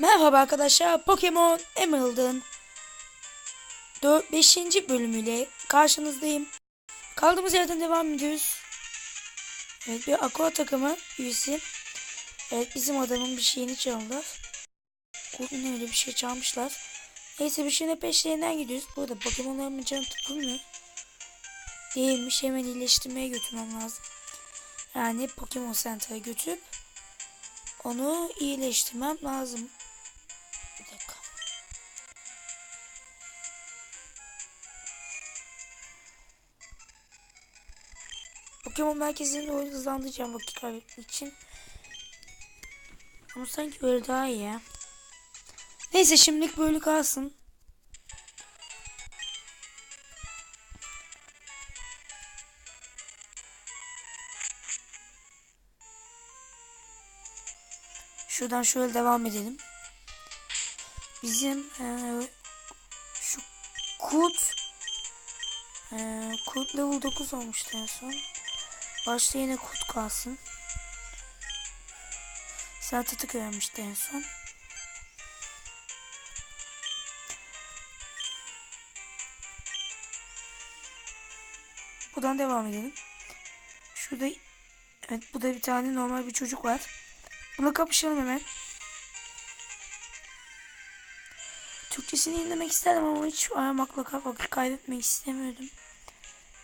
Merhaba arkadaşlar Pokemon Emerald'ın 5. bölümüyle karşınızdayım. Kaldığımız yerden devam ediyoruz. Evet bir Aqua takımı üyesi. Evet bizim adamın bir şeyini çaldılar. Kurtun öyle bir şey çalmışlar. Neyse bir şeyine peşlerinden gidiyoruz. Bu arada Pokemon'larımın canı tutulmuyor. Değilmiş hemen iyileştirmeye götürmem lazım. Yani Pokemon Center'a götürüp onu iyileştirmem lazım. Pokemon merkezinde oyunu hızlandıracağım vakit kaybetmek için. Ama sanki böyle daha iyi ya. Neyse şimdilik böyle kalsın. Şuradan şöyle devam edelim. Bizim eee, şu kurt eee kurt level 9 olmuştu en son. Başta yine kurt kalsın. Sertatık öğrenmişti en son. Buradan devam edelim. Şurada evet bu da bir tane normal bir çocuk var. Buna kapışalım hemen. Türkçesini dinlemek isterdim ama hiç aramakla vakit kaybetmek istemiyordum.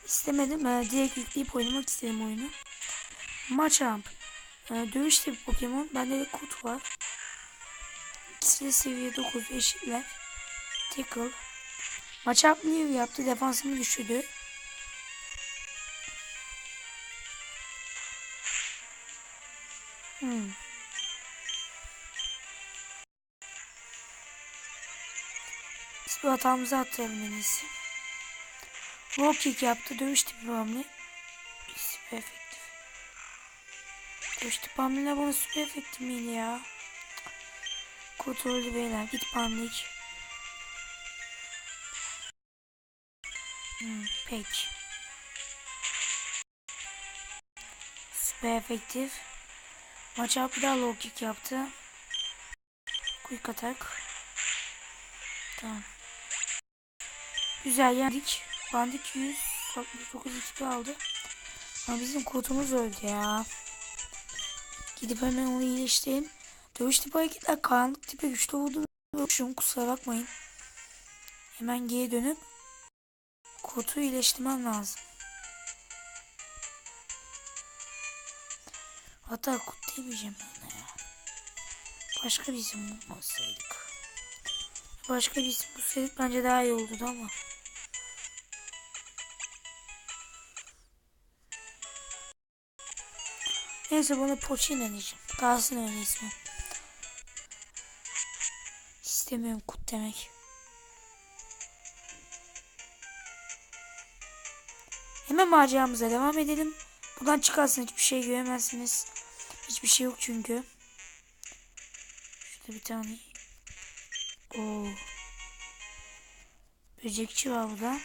İstemedim. Ee, direkt yükleyip oynamak istedim oyunu. Machamp. Ee, dövüş tipi Pokemon. Bende de kurt var. İkisi de seviye 9 eşitler. Tickle. Machamp Live yaptı. Defansımı düşürdü. Hmm. Bu hatamızı atlayalım en. Low kick yaptı. Dövüş tipi hamle. Süper efektif. Dövüş tipi hamleler bana süper efektif miydi ya? Kontrollü beyler. Git pamlik. Hmm, peki. Süper efektif. Maça bir daha low kick yaptı. Quick attack. Tamam. Güzel yendik. Bandik 169 XP aldı. Ama bizim kodumuz öldü ya. Gidip hemen onu iyileştireyim. Dövüş tipi hareketler karanlık tipe güçlü vurdu. Şun kusura bakmayın. Hemen geri dönüp kodu iyileştirmem lazım. Hatta kut demeyeceğim ben ya. Başka bir isim bulmasaydık. Başka bir isim bulsaydık bence daha iyi olurdu ama. Neyse bana Poçina diyeceğim. Kalsın öyle ismi. İstemiyorum kut demek. Hemen maceramıza devam edelim. Buradan çıkarsın hiçbir şey göremezsiniz. Hiçbir şey yok çünkü. Şurada bir tane. Oo. Böcekçi var burada.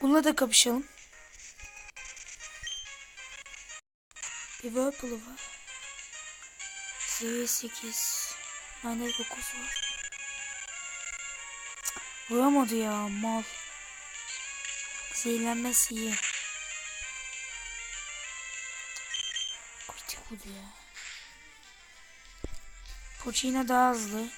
Bununla da kapışalım. Bir Whirlpool var. Seviye 8. Bende 9 var. Vuramadı ya mal. Zehirlenmesi iyi. Kritik oldu ya. Poçina daha hızlı.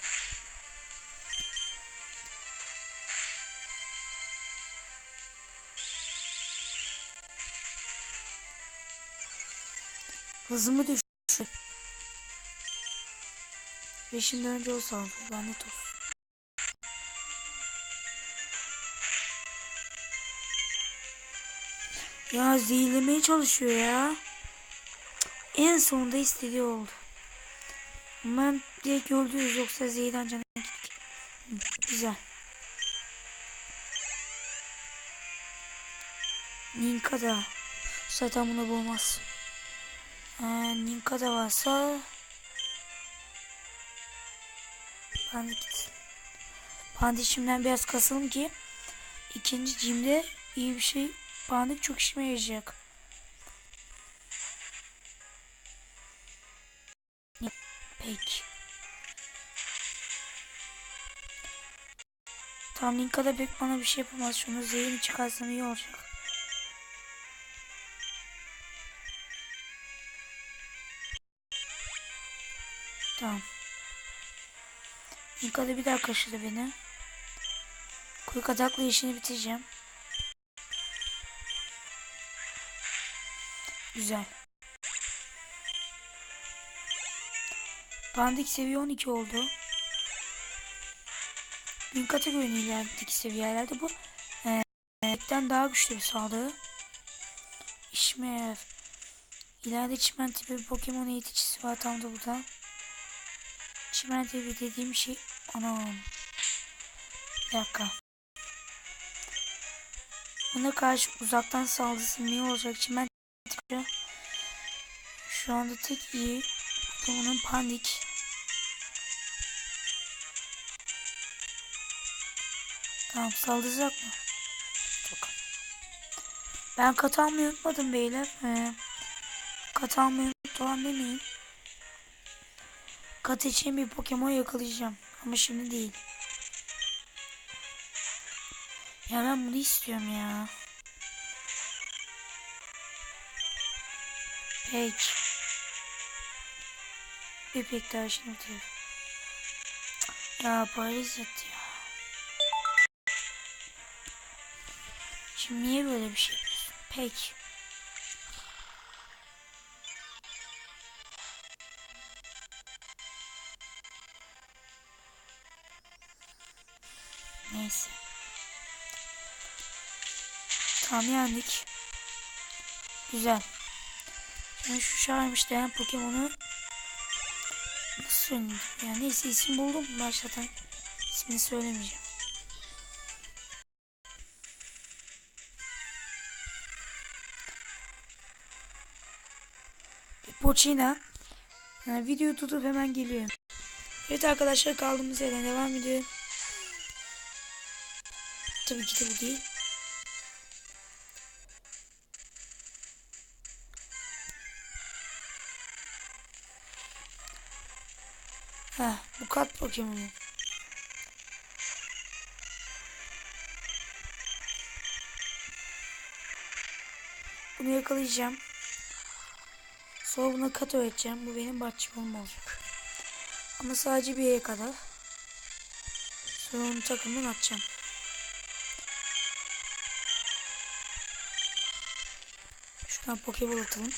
Hızımı düşür. Beşinden önce o saldı. Lanet olsun. Ya zehirlemeye çalışıyor ya. En sonunda istediği oldu. Ben direkt öldürürüz yoksa zehirden canına gittik. Güzel. Ninka da. Zaten buna bulmaz. Ee, Ninka da varsa Pandi gitsin. Pandi şimdiden biraz kasalım ki ikinci cimde iyi bir şey Pandik çok işime yarayacak. Peki. Tam Linka da pek bana bir şey yapamaz. Şunu zehrini çıkarsam iyi olacak. Tamam. Linka da bir daha kaşıdı beni. Quick Attack'la işini bitireceğim. Güzel. Pandik seviye 12 oldu. Bin kategorinin ilerideki seviyelerde bu eee daha güçlü bir saldırı. İşmev. İleride çimen tipi bir Pokemon eğiticisi var tam da burada. Çimen tipi dediğim şey anam. Bir dakika. Buna karşı uzaktan saldırısı iyi olacak çimen. Şu anda tek iyi Pokemon'un Pandik. Tamam saldıracak mı? Çok. Ben kat almayı unutmadım beyler. Ee, kat almayı unuttuğum demeyin. Kat bir Pokemon yakalayacağım. Ama şimdi değil. Ya ben bunu istiyorum ya. Peki. Bir pek daha şimdi bitiyor. Ya Paris yattı ya. Şimdi niye böyle bir şey yapıyorsun? Peki. Neyse. Tamam yendik. Güzel. Şimdi şu çağırmış denen Pokemon'u nasıl söyleyeyim? Yani neyse isim buldum başlatan. İsmini söylemeyeceğim. Poçina. Yani video tutup hemen geliyor. Evet arkadaşlar kaldığımız yerden devam ediyor. Tabii ki de bu değil. Heh, bu kat Pokemon'u. Bunu yakalayacağım. Sonra buna kat öğreteceğim. Bu benim bahçıvanım olacak. Ama sadece bir yere kadar. Sonra onu takımdan atacağım. Şuradan pokeball atalım.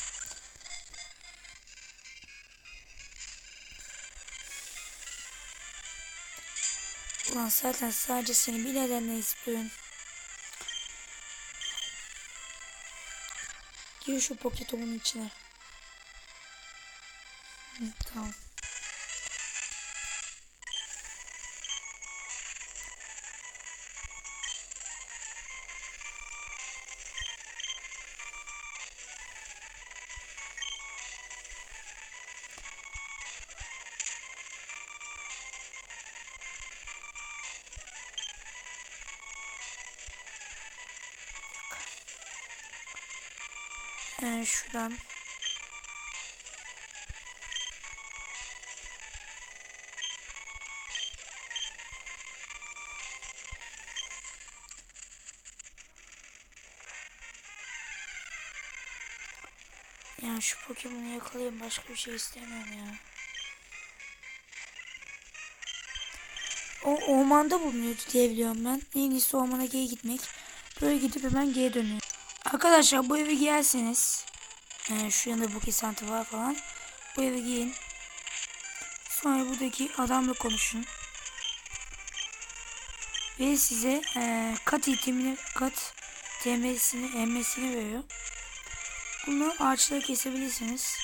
Ulan zaten sadece seni bir nedenle istiyorum. Gir şu poketomun içine. Hı, tamam. Ee, şuradan Yani şu Pokemon'u yakalayayım başka bir şey istemiyorum ya. O ormanda bulunuyordu diye biliyorum ben. En iyisi ormana geri gitmek. Böyle gidip hemen geri dönüyor. Arkadaşlar bu eve gelseniz. Yani şu yanında Buki Center var falan. Bu eve giyin. Sonra buradaki adamla konuşun. Ve size e, kat itemini, kat TM'sini, emmesini veriyor. Bunu ağaçları kesebilirsiniz.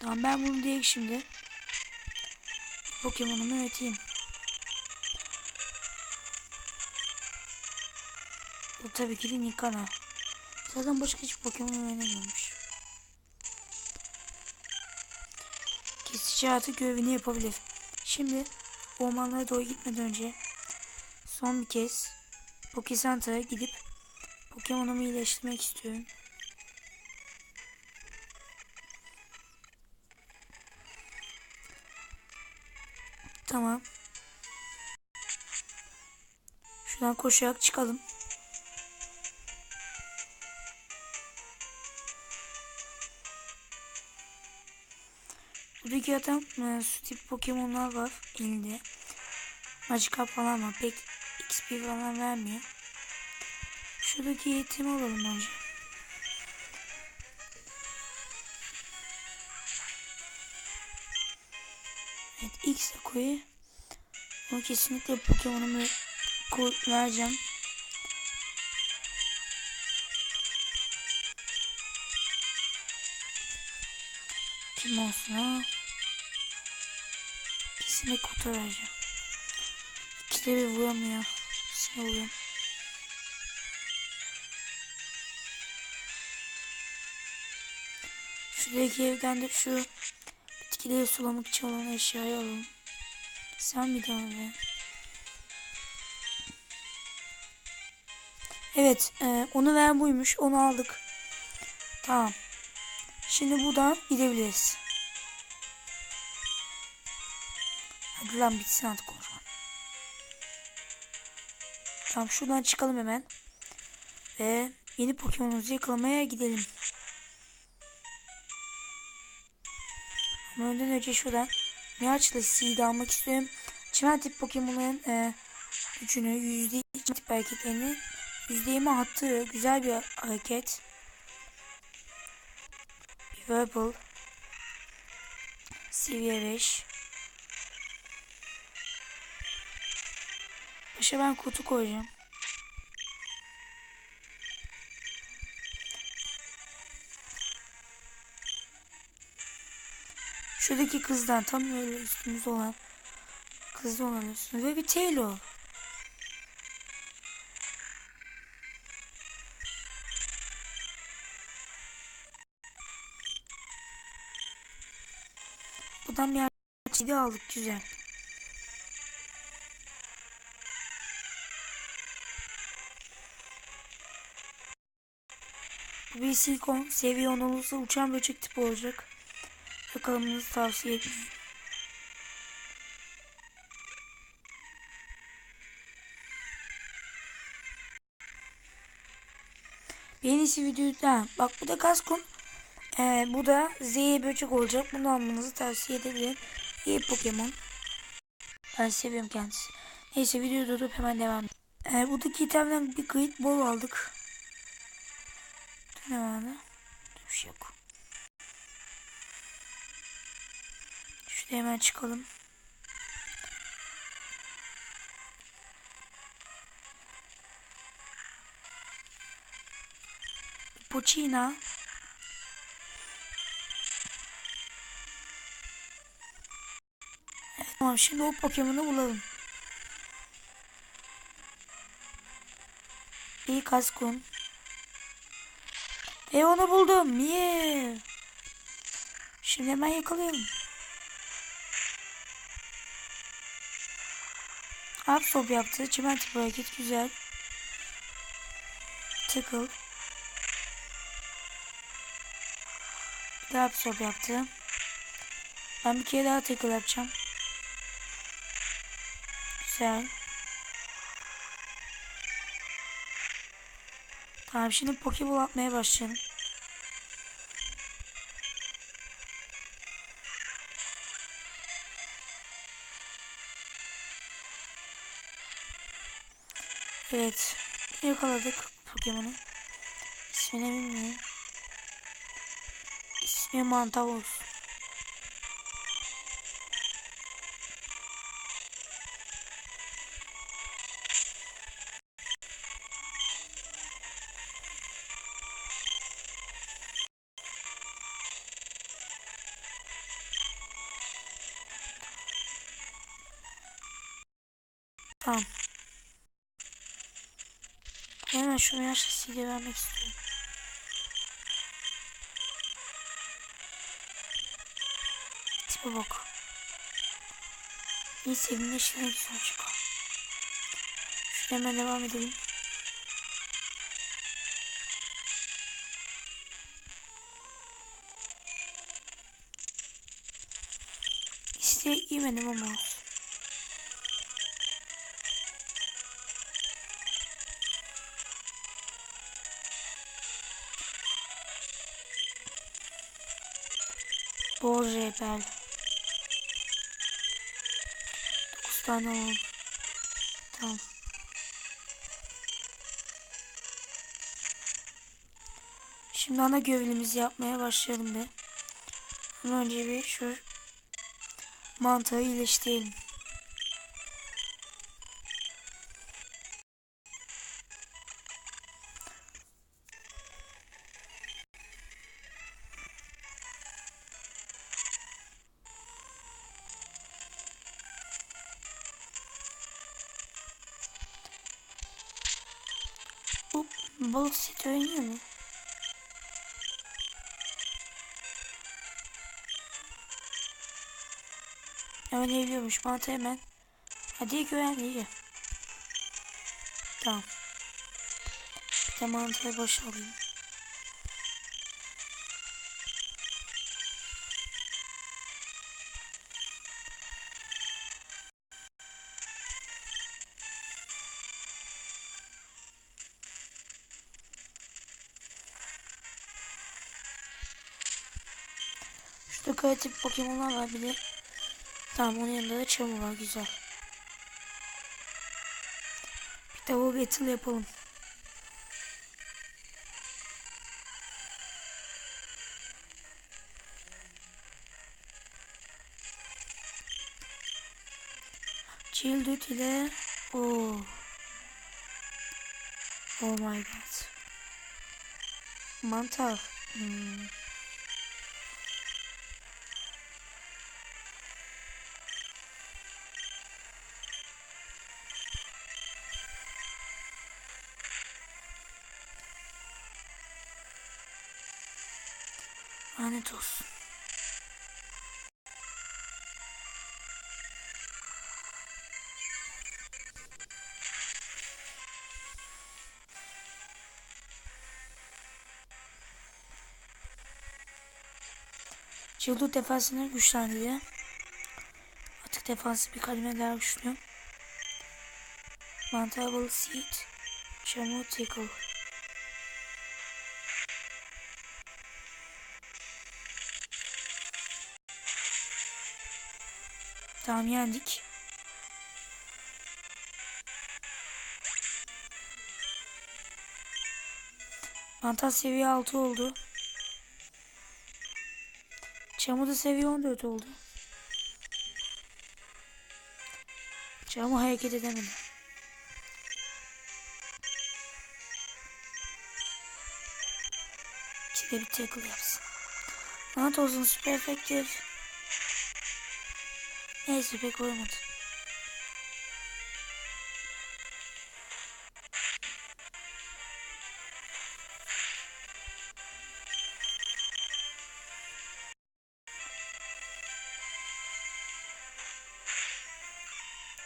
Tamam ben bunu direkt şimdi Pokemon'umu öğreteyim. Tabii ki de Nikana. Zaten başka hiç Pokemon öğrenemiyormuş. Kesici hayatı görevini yapabilir. Şimdi ormanlara doğru gitmeden önce son bir kez Pokecenter'a gidip Pokemon'umu iyileştirmek istiyorum. Tamam. Şuradan koşarak çıkalım. Buradaki adam e, su tip Pokemon'lar var elinde. Magikarp falan var. Pek XP falan vermiyor. Şuradaki eğitimi alalım önce. Evet ilk Sako'yu onu kesinlikle Pokemon'umu vereceğim. Kim olsun ha? Kutu vereceğim. İkide bir vuramıyor. Sinir oluyorum. Şuradaki evden de şu bitkileri sulamak için olan eşyayı alalım. Sen bir daha be. Evet, e, onu ver buymuş. Onu aldık. Tamam. Şimdi buradan gidebiliriz. Hadi lan bitsin artık konuşma. Tamam şuradan çıkalım hemen. Ve yeni Pokemon'umuzu yakalamaya gidelim. Ama önden önce şuradan Miyaç'la Seed'i almak istiyorum. Çimen tip Pokemon'ların e, gücünü, yüzde tip hareketlerini yüzde attığı güzel bir hareket. Verbal. Seviye 5. Başa ben kutu koyacağım. Şuradaki kızdan tam böyle üstümüzde olan kızda olan üstünde ve bir Taylor. Buradan bir CD aldık güzel. Silikon seviye 10 olursa uçan böcek tipi olacak. Yakalamanızı tavsiye ederim. Yenisi videoda bak bu da kaskon. Ee, bu da Z böcek olacak. Bunu almanızı tavsiye ederim. İyi Pokemon. Ben seviyorum kendisi. Neyse videoyu durdurup hemen devam edelim. Ee, buradaki itemden bir kayıt bol aldık. Ne vardı? Bir şey yok. Şuraya hemen çıkalım. Pochina. Evet, tamam şimdi o Pokemon'u bulalım. İyi kaskun. Ve onu buldum. Yeah. Şimdi hemen yakalayalım. Absorb yaptı. Çimen tipi hareket güzel. Tickle. Bir daha absorb yaptı. Ben bir kere daha tickle yapacağım. Güzel. Tamam şimdi Pokeball atmaya başlayalım. Evet. Yakaladık Pokemon'u. İsmini bilmiyorum. İsmi Mantavos. Tamam. Hemen şunu yaş sesiyle vermek istiyorum. Tipe bak. Neyse evimde işine güzel çıkar. Şöyle hemen devam edelim. İşte yemedim ama. Bol rehber. 9 tane alalım. Tamam. Şimdi ana gövlemizi yapmaya başlayalım be. Önce bir şu mantığı iyileştirelim. Balık seti oynuyor mu? Oynayabiliyormuş. Mantı hemen. Hadi güven iyi. Tamam. Bir de mantığı boş kreatif Pokemon'lar var bir de. Tamam onun yanında da çamur var güzel. Bir de o battle yapalım. Childhood ile oh. Oh my god. Mantar. Hmm. Lanet olsun. Çıldır defansını güçlendiriyor. Artık defansı bir kalime daha güçlü. Mantable Seed. Çamur Tickle. Tamam yendik. Mantar seviye 6 oldu. Çamur da seviye 14 oldu. Çamur hareket edemedi. İçinde bir tackle yapsın. Lanet olsun süper efektif. Neyse pek olmadı.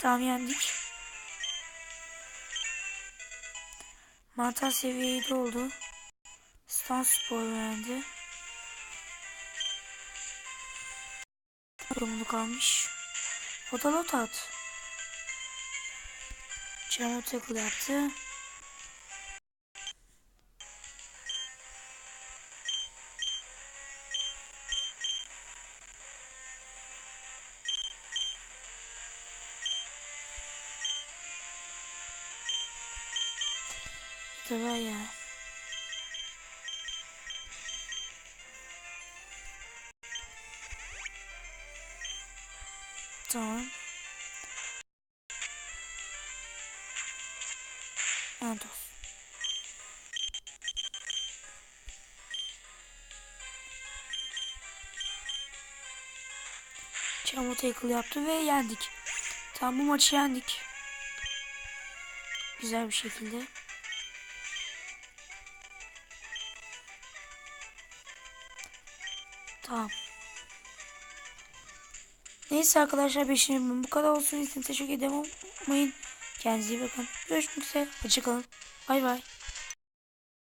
Tamam yendik. Mantar seviye 7 oldu. Stan spor öğrendi. Durumunu kalmış. O da lot at. Çamur tackle yaptı. Bir de Tamam. Ha dur. Çamur tackle yaptı ve yendik. Tamam bu maçı yendik. Güzel bir şekilde. Tamam. Neyse arkadaşlar 5. bölüm bu kadar olsun. İzlediğiniz için teşekkür ederim. Unutmayın. Kendinize iyi bakın. Görüşmek üzere. Hoşçakalın. Bay bay.